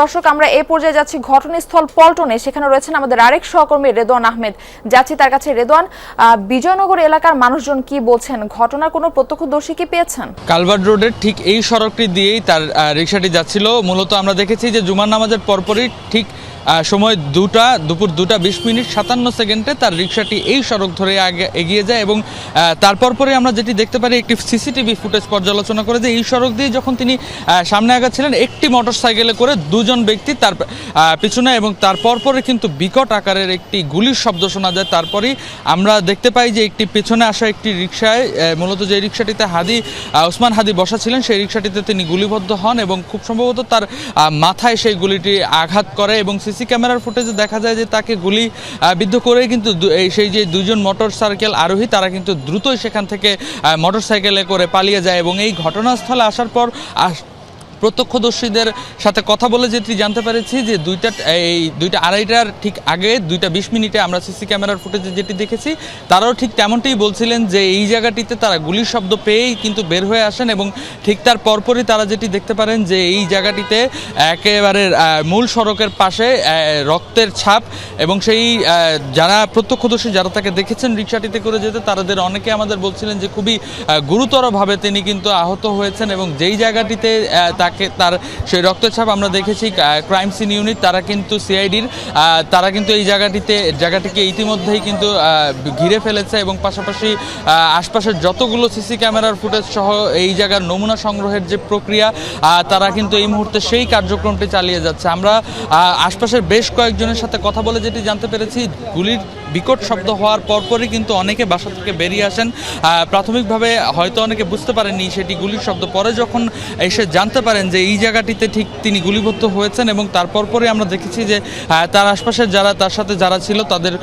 দর্শক, আমরা এ পর্যায়ে যাচ্ছি ঘটনাস্থল পল্টনে। সেখানে রয়েছেন আমাদের আরেক সহকর্মী রেদোয়ান আহমেদ। যাচ্ছি তার কাছে। রেদোয়ান বিজয়নগর এলাকার মানুষজন কি বলছেন? ঘটনার কোনো প্রত্যক্ষদর্শী কি পেয়েছেন? কালভার্ট রোডের ঠিক এই সড়কটি দিয়েই তার রিক্সাটি যাচ্ছিল। মূলত আমরা দেখেছি যে জুমার নামাজের পরপরই ঠিক সময় দুটা, দুপুর দুটা, বিশ মিনিট, সাতান্ন সেকেন্ডে তার রিক্সাটি এই সড়ক ধরে আগে এগিয়ে যায় এবং তারপর পরে আমরা যেটি দেখতে পারি, একটি সিসিটিভি ফুটেজ পর্যালোচনা করে যে এই সড়ক দিয়ে যখন তিনি সামনে আগাচ্ছিলেন, একটি মোটর সাইকেলে করে দুজন ব্যক্তি তার পিছনে এবং তারপর পরে কিন্তু বিকট আকারের একটি গুলির শব্দ শোনা যায়। তারপরেই আমরা দেখতে পাই যে একটি পেছনে আসা একটি রিক্সায় মূলত যে রিক্সাটিতে হাদি ওসমান হাদি বসা ছিলেন, সেই রিক্সাটিতে তিনি গুলিবদ্ধ হন এবং খুব সম্ভবত তার মাথায় সেই গুলিটি আঘাত করে এবং সিসি ক্যামেরার ফুটেজে দেখা যায় যে তাকে গুলি বিদ্ধ করে কিন্তু সেই যে দুজন মোটর সাইকেল আরোহী, তারা কিন্তু দ্রুতই সেখান থেকে মোটর সাইকেলে করে পালিয়ে যায় এবং এই ঘটনাস্থলে আসার পর প্রত্যক্ষদর্শীদের সাথে কথা বলে যেটি জানতে পেরেছি যে দুইটা এই দুইটা আড়াইটার ঠিক আগে দুইটা বিশ মিনিটে আমরা সিসি ক্যামেরার ফুটেজে যেটি দেখেছি তারাও ঠিক তেমনটাই বলছিলেন যে এই জায়গাটিতে তারা গুলির শব্দ পেয়েই কিন্তু বের হয়ে আসেন এবং ঠিক তার পরপরই তারা যেটি দেখতে পারেন যে এই জায়গাটিতে একেবারে মূল সড়কের পাশে রক্তের ছাপ এবং সেই যারা প্রত্যক্ষদর্শী যারা তাকে দেখেছেন রিক্সাটিতে করে যেতে তাদের অনেকে আমাদের বলছিলেন যে খুবই গুরুতরভাবে তিনি কিন্তু আহত হয়েছেন এবং যেই জায়গাটিতে আহ, তাকে তার সেই রক্তচাপ আমরা দেখেছি ক্রাইম সিন ইউনিট তারা কিন্তু সিআইডির তারা কিন্তু এই জায়গাটিতে, জায়গাটিকে ইতিমধ্যেই কিন্তু ঘিরে ফেলেছে এবং পাশাপাশি আশপাশের যতগুলো সিসি ক্যামেরার ফুটেজ সহ এই জায়গার নমুনা সংগ্রহের যে প্রক্রিয়া তারা কিন্তু এই মুহূর্তে সেই কার্যক্রমটি চালিয়ে যাচ্ছে। আমরা আশপাশের বেশ কয়েকজনের সাথে কথা বলে যেটি জানতে পেরেছি, গুলির বিকট শব্দ হওয়ার পরপরই কিন্তু অনেকে বাসা থেকে বেরিয়ে আসেন। প্রাথমিকভাবে হয়তো অনেকে বুঝতে পারেননি সেটি গুলির শব্দ। পরে যখন এসে জানতে পারেন যে এই জায়গাটিতে ঠিক তিনি গুলিবদ্ধ হয়েছেন এবং তারপর পরে আমরা দেখেছি যে তার আশপাশের যারা, তার সাথে যারা ছিল, তাদের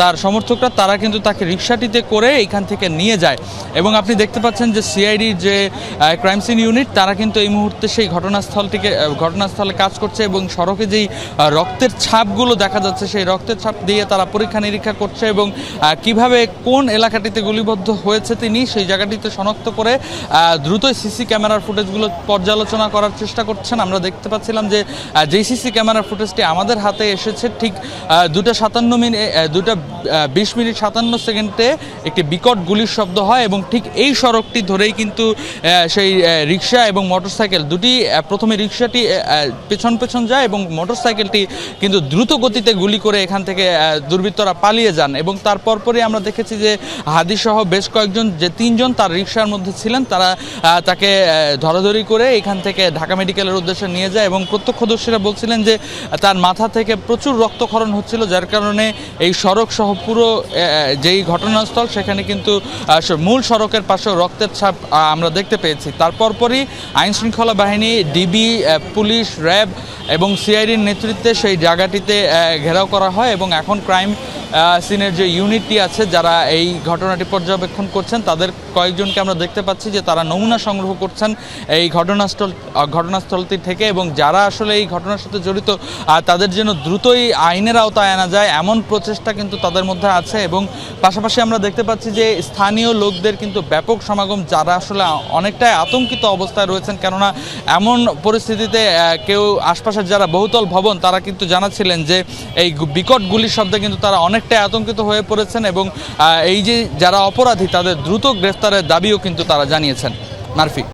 তার সমর্থকরা, তারা কিন্তু তাকে রিক্সাটিতে করে এখান থেকে নিয়ে যায়। এবং আপনি দেখতে পাচ্ছেন যে সিআইডির যে ক্রাইম সিন ইউনিট, তারা কিন্তু এই মুহূর্তে সেই ঘটনাস্থলটিকে ঘটনাস্থলে কাজ করছে এবং সড়কে যেই রক্তের ছাপগুলো দেখা যাচ্ছে, সেই রক্তের ছাপ দিয়ে তারা পরীক্ষা নিরীক্ষা করছে এবং কীভাবে কোন এলাকাটিতে গুলিবদ্ধ হয়েছে তিনি সেই জায়গাটিতে শনাক্ত করে আহ, দ্রুতই সিসি ক্যামেরার ফুটেজগুলো পর্যালোচনা করার চেষ্টা করছেন। আমরা দেখতে পাচ্ছিলাম যে যেই সিসি ক্যামেরার ফুটেজটি আমাদের হাতে এসেছে ঠিক দুটা সাতান্ন মিনিট দুটা বিশ মিনিট সাতান্ন সেকেন্ডে একটি বিকট গুলির শব্দ হয় এবং ঠিক এই সড়কটি ধরেই কিন্তু সেই রিক্সা এবং মোটরসাইকেল দুটি প্রথমে রিক্সাটি পেছন পেছন যায় এবং মোটরসাইকেলটি কিন্তু দ্রুত গতিতে গুলি করে এখান থেকে দুর্বৃত্তরা পালিয়ে যান এবং তারপর পরে আমরা দেখেছি যে হাদিসহ বেশ কয়েকজন, যে তিনজন তার রিক্সার মধ্যে ছিলেন, তারা তাকে ধরাধরি করে এখান থেকে ঢাকা মেডিকেলের উদ্দেশ্যে নিয়ে যায় এবং প্রত্যক্ষদর্শীরা বলছিলেন যে তার মাথা থেকে প্রচুর রক্তক্ষরণ হচ্ছিল, যার কারণে এই সড়ক সহ পুরো যেই ঘটনাস্থল, সেখানে কিন্তু মূল সড়কের পাশেও রক্তের ছাপ আমরা দেখতে পেয়েছি। তারপর পরই আইন শৃঙ্খলা বাহিনী, ডিবি পুলিশ, র্যাব এবং সিআইডির নেতৃত্বে সেই জায়গাটিতে ঘেরাও করা হয় এবং এখন ক্রাইম সিনের যে ইউনিটটি আছে, যারা এই ঘটনাটি পর্যবেক্ষণ করছেন, তাদের কয়েকজনকে আমরা দেখতে পাচ্ছি যে তারা নমুনা সংগ্রহ করছেন এই ঘটনাস্থল ঘটনাস্থলটি থেকে এবং যারা আসলে এই ঘটনার সাথে জড়িত তাদের যেন দ্রুতই আইনের আওতায় আনা যায়, এমন প্রচেষ্টা কিন্তু তাদের মধ্যে আছে এবং পাশাপাশি আমরা দেখতে পাচ্ছি যে স্থানীয় লোকদের কিন্তু ব্যাপক সমাগম, যারা আসলে অনেকটাই আতঙ্কিত অবস্থায় রয়েছেন। কেননা এমন পরিস্থিতিতে কেউ আশপাশের যারা বহুতল ভবন, তারা কিন্তু জানাচ্ছিলেন যে এই বিকট গুলির শব্দে কিন্তু তারা অনেকটাই আতঙ্কিত হয়ে পড়েছেন এবং এই যে যারা অপরাধী তাদের দ্রুত গ্রেফতারের দাবিও কিন্তু তারা জানিয়েছেন। মারফি